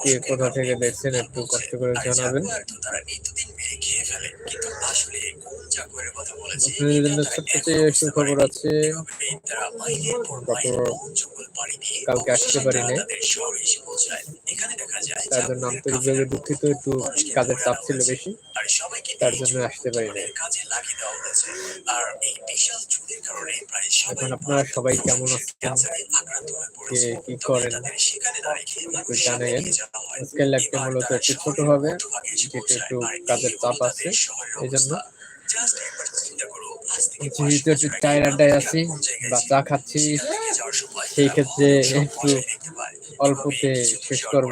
কে কোথা থেকে দেখছেন একটু কষ্ট করে জানাবেন। আপনাদের জন্য ছোট্ট চেয়ে সুখবর আছে কালকে আসতে পারি তার জন্য আন্তরিকভাবে দুঃখিত একটু কাজের চাপ ছিল বেশি। তার জন্য আসতে পারি নাই এখন আপনারা সবাই কেমন আছেন? কে কি করেন? জানাবেন আজকের লাইভটা মূলত একটু ছোট হবে যেটা একটু কাজের চাপ আছে এই জন্য যেহেতু একটু আড্ডায় আছি বা চা খাচ্ছি সেই ক্ষেত্রে একটু অল্পতে শেষ করব।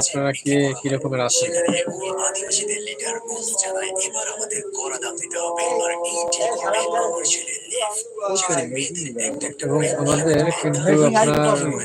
আপনারা কে কি রকমের আছেন এবং আমাদের কিন্তু আপনার আগামী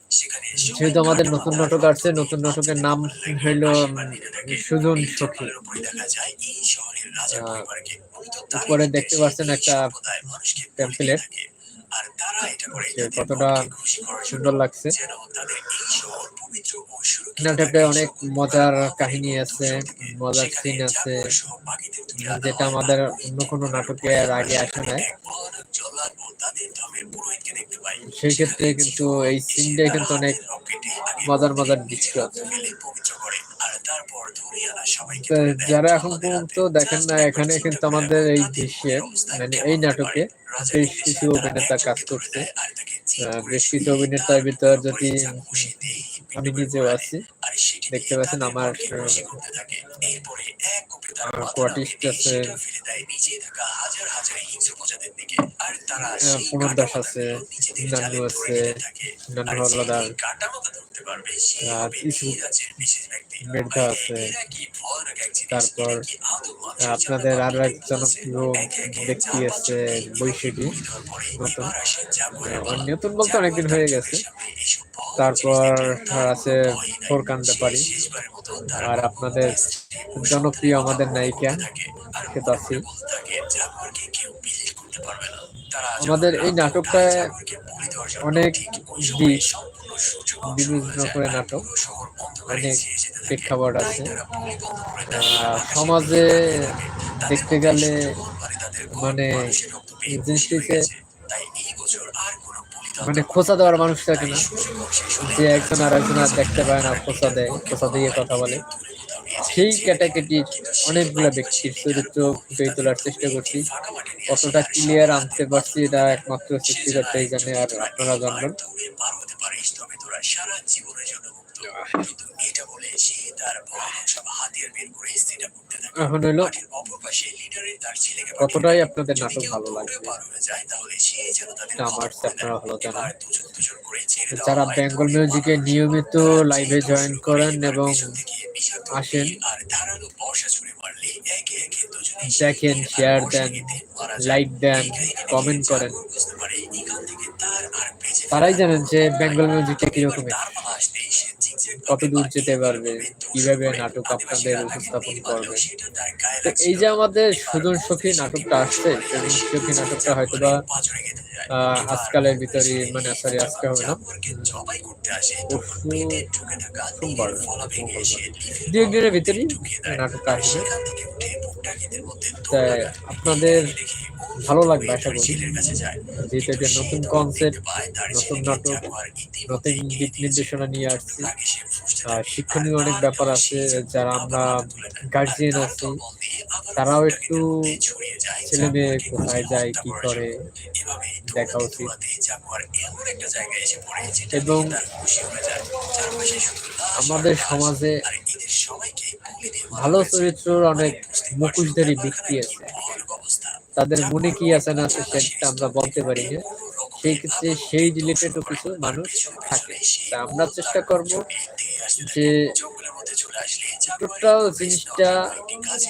যেহেতু আমাদের নতুন নাটক আসছে নতুন নাটকের নাম হইল সুজন সখী। উপরে দেখতে পাচ্ছেন একটা টেম্পলেট কতটা সুন্দর লাগছে। নাটকে অনেক মজার কাহিনী আছে মজার সিন আছে যেটা আমাদের অন্য কোনো নাটকে আর আগে আসে নাই। সেই ক্ষেত্রে কিন্তু এই সিনটাই কিন্তু অনেক মজার মজার দৃশ্য আছে। যারা এখন পর্যন্ত দেখেন না এখানে কিন্তু আমাদের এই দৃশ্যে মানে এই নাটকে বেশ কিছু অভিনেতা কাজ করছে। বেশ কিছু অভিনেতার ভিতর যদি আমি নিজেও আছি। দেখতে পাচ্ছেন আমার আছে। পুনর্দাস আছে নান্নু আছে নান্নু হলদার মেধা আছে। তারপর আপনাদের আরও এক জনপ্রিয় ব্যক্তি আছে বৈশাখী। নতুন। নতুন বলতে অনেকদিন হয়ে গেছে। তারপর আছে ফোরকান ব্যাপারী আর আপনাদের জনপ্রিয় আমাদের নায়িকা সে আছে আমাদের এই নাটকটা অনেক দিক বিভিন্ন করে নাটক, অনেক প্রেক্ষাপট আছে। সমাজে দেখতে গেলে মানে জিনিসটিকে মানে খোঁচা দেওয়ার মানুষ থাকে না, যে একজন আর একজন আর দেখতে পায় না, খোঁচা দেয়, খোঁচা দিয়ে কথা বলে। সেই ক্যাটাগরির অনেকগুলো ব্যক্তির চরিত্র ফুটে তোলার চেষ্টা করছি। কতটা ক্লিয়ার আনতে পারছি এটা একমাত্র সৃষ্টিকর্তাই জানে আর আপনারা জানবেন। এখন কতটাই আপনাদের নাটক ভালো যারা বেঙ্গল মিউজিকে নিয়মিত লাইভে জয়েন করেন এবং আসেন, দেখেন শেয়ার দেন লাইক দেন কমেন্ট করেন। তারাই জানেন যে বেঙ্গল মিউজিকটা কিরকমের কত দূর যেতে পারবে? কীভাবে নাটক আপনাদের উপস্থাপন করবে? তো এই যে আমাদের সুজন সখী নাটকটা আসছে, সুজন সখী নাটকটা হয়তো বা আজকালের ভিতরে মানে সরি আজকে হবে না। সোমবার একদিনের নাটকটা আসবে। আপনাদের ভালো লাগবে আশা করি। যেহেতু এটা নতুন কনসেপ্ট নতুন নাটক নতুন দিক নির্দেশনা নিয়ে আসছি। শিক্ষণীয় অনেক ব্যাপার আছে যারা আমরা গার্জিয়ান আছি তারাও একটু ছেলে মেয়ে কোথায় যায় কি করে দেখা উচিত। এবং আমাদের সমাজে ভালো চরিত্রর অনেক মুখোশধারী ব্যক্তি আছে। তাদের মনে কি আছে না আছে সেটা আমরা বলতে পারি না সেই ক্ষেত্রে সেই রিলেটেডও কিছু মানুষ থাকে। তা আমরা চেষ্টা করব যে টোটাল জিনিসটা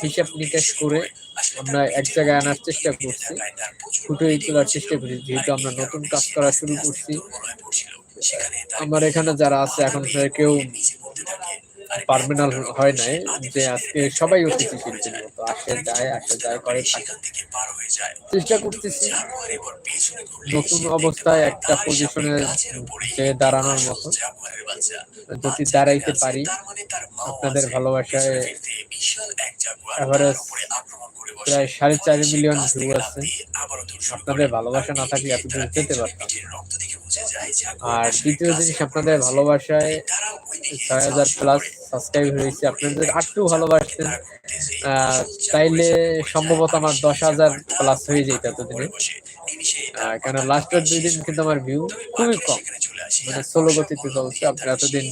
হিসাব নিকাশ করে আমরা এক জায়গায় আনার চেষ্টা করছি ফুটিয়ে তোলার চেষ্টা করছি। যেহেতু আমরা নতুন কাজ করা শুরু করছি, আমার এখানে যারা আছে, এখন কেউ পারমানেন্ট হয় নাই যে আজকে সবাই অতিথি শিল্পীর মতো আসে যায় আসে যায় করে থাকে চেষ্টা করতেছি। নতুন অবস্থায় একটা পজিশনে যে দাঁড়ানোর মতো যদি দাঁড়াইতে পারি আপনাদের ভালোবাসায় এভারেজ প্রায় সাড়ে চার মিলিয়ন ভিউ আছে আপনাদের ভালোবাসা না থাকলে দূর যেতে পারতাম আর দ্বিতীয় জিনিস আপনাদের ভালোবাসায় ছয় হাজার প্লাস সাবস্ক্রাইব হয়েছে, আপনাদের আটটু ভালোবাসতেন। তাইলে সম্ভবত আমার দশ হাজার প্লাস হয়ে যেত এতদিনে। কেন লাস্টের দুই দিন কিন্তু আমার ভিউ খুবই কম। মানে সোলো গতিতে চলছে আপনারা এতদিন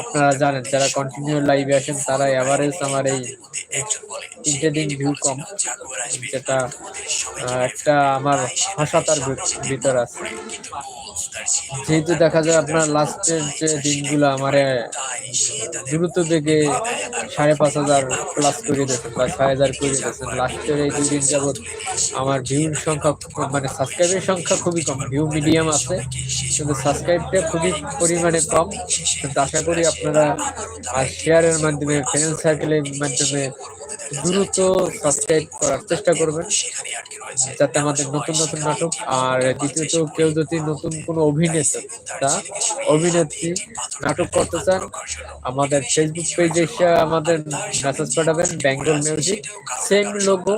আপনারা জানেন যারা কন্টিনিউ লাইভে আসেন তারা এভারেজ আমার এই তিনটে দিন ভিউ কম। যেটা একটা আমার ভাষাতার ভিতর আছে। যেহেতু দেখা যায় আপনার লাস্টের যে দিনগুলো আমার দ্রুত বেগে সাড়ে পাঁচ হাজার প্লাস করে দিয়েছেন বা ছয় হাজার করে দিয়েছেন লাস্টের এই দুই দিন যাবৎ আমার ভিউর সংখ্যা মানে সাবস্ক্রাইবের সংখ্যা খুবই কম ভিউ মিডিয়াম আছে কিন্তু সাবস্ক্রাইবটা খুবই পরিমাণে কম। কিন্তু আশা করি আপনারা শেয়ারের মাধ্যমে ফ্রেন্ড সার্কেলের মাধ্যমে দ্রুত সাবস্ক্রাইব করার চেষ্টা করবেন, যাতে আমাদের নতুন নতুন নাটক আর দ্বিতীয়ত কেউ যদি নতুন কোনো অভিনেতা, অভিনেত্রী নাটক করতে চান, আমাদের ফেসবুক পেজে এসে আমাদের মেসেজ পাঠাবেন বেঙ্গল মিউজিক সেম লোগো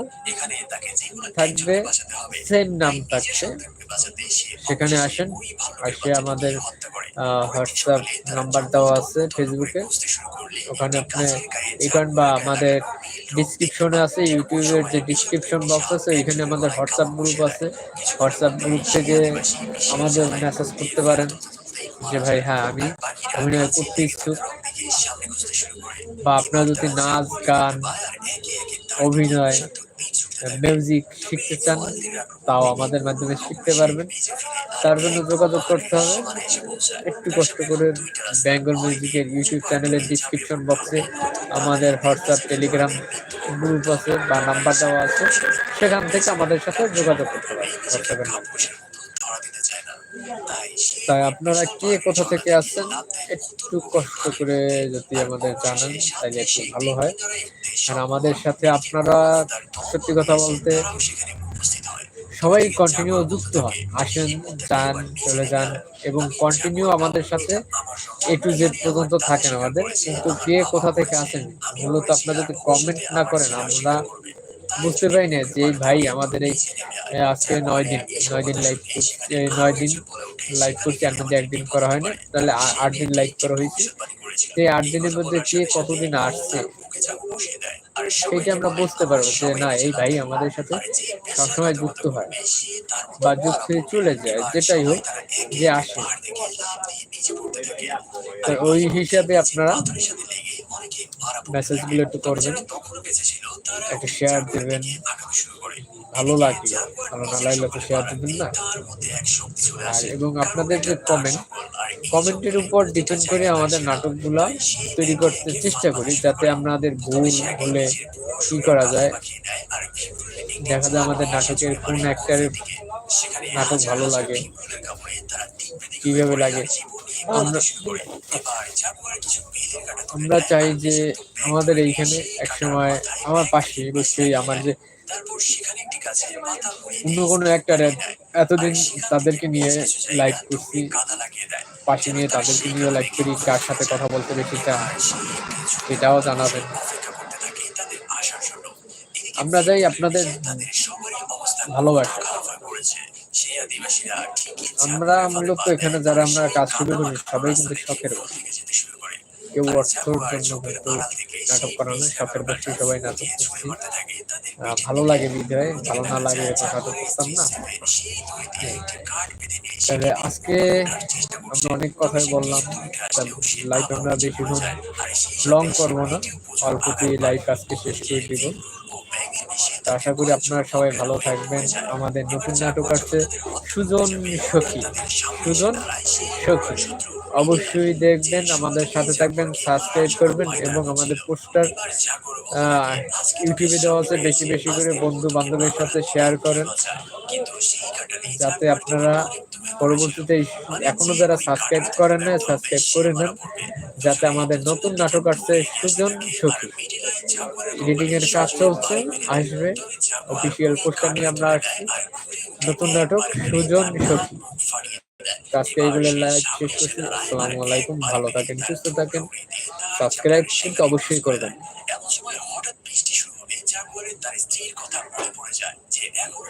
থাকবে সেম নাম থাকছে। সেখানে আসেন, আসে আমাদের হোয়াটসঅ্যাপ নাম্বার দেওয়া আছে ফেসবুকে ওখানে আপনি এখান বা আমাদের ডিসক্রিপশনে আছে, ইউটিউবের যে ডিসক্রিপশন বক্স আছে এখানে আমাদের হোয়াটসঅ্যাপ গ্রুপ আছে। হোয়াটসঅ্যাপ গ্রুপ থেকে আমাদের মেসেজ করতে পারেন যে, ভাই হ্যাঁ আমি অভিনয় করতে ইচ্ছুক। বা আপনার যদি নাচ, গান, অভিনয় মিউজিক শিখতে চান, তাও আমাদের মাধ্যমে শিখতে পারবেন। তার জন্য যোগাযোগ করতে হবে। একটু কষ্ট করে বেঙ্গল মিউজিকের ইউটিউব চ্যানেলের ডিসক্রিপশন বক্সে আমাদের হোয়াটসঅ্যাপ টেলিগ্রাম গ্রুপ আছে বা নাম্বার দেওয়া আছে। সেখান থেকে আমাদের সাথে যোগাযোগ করতে পারবেন। হোয়াটসঅ্যাপের মাধ্যমে তাই আপনারা কে কোথা থেকে আসছেন? একটু কষ্ট করে যদি আমাদের জানান তাহলে একটু ভালো হয়। আর আমাদের সাথে আপনারা সত্যি কথা বলতে সবাই কন্টিনিউ যুক্ত হন। আসেন, যান, চলে যান এবং কন্টিনিউ আমাদের সাথে এ টু জেড পর্যন্ত থাকেন আমাদের। কিন্তু কে কোথা থেকে আসেন, মূলত আপনারা যদি কমেন্ট না করেন, আমরা বুঝতে পারি না যে ভাই আমাদের এই আজকে নয় দিন নয় দিন লাইভ নয় দিন লাইভ করছি, আর মধ্যে একদিন করা হয় না, তাহলে আট দিন লাইভ করা হয়েছে। সেই আট দিনের মধ্যে কে কতদিন আসছে? সেইটা আমরা বুঝতে পারব যে না, এই ভাই আমাদের সাথে সবসময় যুক্ত হয় বা যুক্ত হয়ে চলে যায়, যেটাই হোক যে আসে। ওই হিসাবে আপনারা মেসেজগুলো একটু করবেন, একটা শেয়ার দেবেন। ভালো লাগলে। ভালো না তো শেয়ার দেবেন না। আর এবং আপনাদের যে কমেন্ট কমেন্টের উপর ডিপেন্ড করে আমাদের নাটকগুলো তৈরি করতে চেষ্টা করি, যাতে আমাদের ভুল হলে কি করা যায়। দেখা যায় আমাদের নাটকের কোন একটার নাটক ভালো লাগে, কীভাবে লাগে। আমরা আমরা চাই যে আমাদের এইখানে একসময় আমার পাশে বসেই আমার যে অন্য কোনো একটা এতদিন তাদেরকে নিয়ে লাইভ করছি। পাশে নিয়ে তাদেরকে নিয়ে লাইভ করি কার সাথে কথা বলতে বেশি চান সেটাও জানাবেন। আমরা চাই আপনাদের ভালোবাসা। আমরা মূলত এখানে যারা আমরা কাজ শুরু করি সবাই কিন্তু শখের কেউ অর্থ জন্য হয়তো নাটক করা নয় শখের বসে সবাই নাটক ভালো লাগে বিজয় ভালো না লাগে এটা নাটক করতাম না। তবে আজকে আমরা অনেক কথাই বললাম লাইভ আমরা বেশিক্ষণ লং করব না অল্পটি লাইভ আজকে শেষ করে দিব। আশা করি আপনারা সবাই ভালো থাকবেন। আমাদের নতুন নাটক আসছে সুজন সখী। সুজন সখী। অবশ্যই দেখবেন, আমাদের সাথে থাকবেন সাবস্ক্রাইব করবেন এবং আমাদের পোস্টার ইউটিউবে দেওয়া আছে, বেশি বেশি করে বন্ধু বান্ধবের সাথে শেয়ার করেন। যাতে আপনারা পরবর্তীতে এখনও যারা সাবস্ক্রাইব করেন না সাবস্ক্রাইব করে নেন, যাতে আমাদের নতুন নাটক আসছে, সুজন সখী। এডিটিং এর কাজ চলছে, আসবে। অফিসিয়াল পোস্টার নিয়ে আমরা আসছি। নতুন নাটক, সুজন সখী। তো আজকে এইগুলো লাইভ শেষ করছি। আসসালামু আলাইকুম, ভালো থাকেন, সুস্থ থাকেন। সাবস্ক্রাইব কিন্তু অবশ্যই করবেন। এমন সময় হঠাৎ বৃষ্টি শুরু হবে, যা তার স্ত্রীর কথা মনে পড়ে যায়, যে এখন